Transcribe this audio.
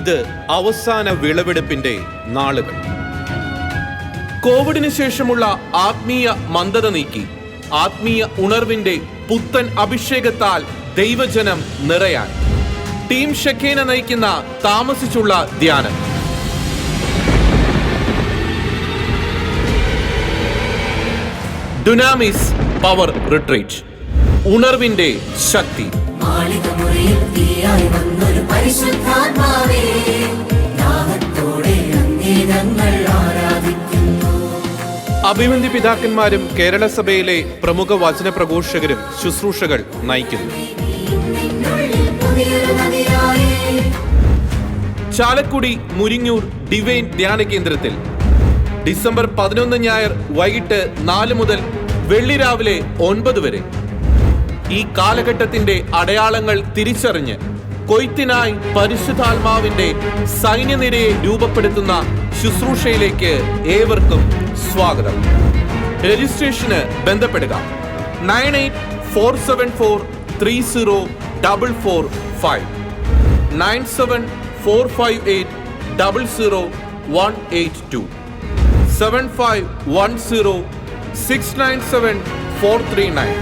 ഇത് അവസാന വിളവെടുപ്പിന്റെ നാളുകൾ. കോവിഡിന് ശേഷമുള്ള ആത്മീയ മന്ദത നീക്കി ആത്മീയ ഉണർവിന്റെ പുത്തൻ അഭിഷേകത്താൽ ദൈവജനം നിറയാൻ ടീം ഷെഖേന നയിക്കുന്ന താമസിച്ചുള്ള ധ്യാനം. ഡുനാമിസ് പവർ റിട്രീറ്റ് ഉണർവിന്റെ ശക്തി. മാളികമുറിയിൽ തീയായി വന്നൊരു പരിശുദ്ധാത്മാവേ അഭിവന്തി പിതാക്കന്മാരും കേരള സഭയിലെ പ്രമുഖ വചന പ്രഘോഷകരും ശുശ്രൂഷകൾ നയിക്കുന്നു. ചാലക്കുടി മുരിങ്ങൂർ ഡിവൈൻ ധ്യാന കേന്ദ്രത്തിൽ ഡിസംബർ പതിനൊന്ന് ഞായർ വൈകിട്ട് നാല് മുതൽ വെള്ളി രാവിലെ ഒൻപത് വരെ. ഈ കാലഘട്ടത്തിന്റെ അടയാളങ്ങൾ തിരിച്ചറിഞ്ഞ് കൊയ്ത്തിനായി പരിശുദ്ധാത്മാവിന്റെ സൈന്യനിരയെ രൂപപ്പെടുത്തുന്ന ശുശ്രൂഷയിലേക്ക് ഏവർക്കും സ്വാഗതം. രജിസ്ട്രേഷന് ബന്ധപ്പെടുക. Nine eight four seven four three zero double four five. Nine seven four five eight double zero one eight two. Seven five one zero six nine seven four three nine.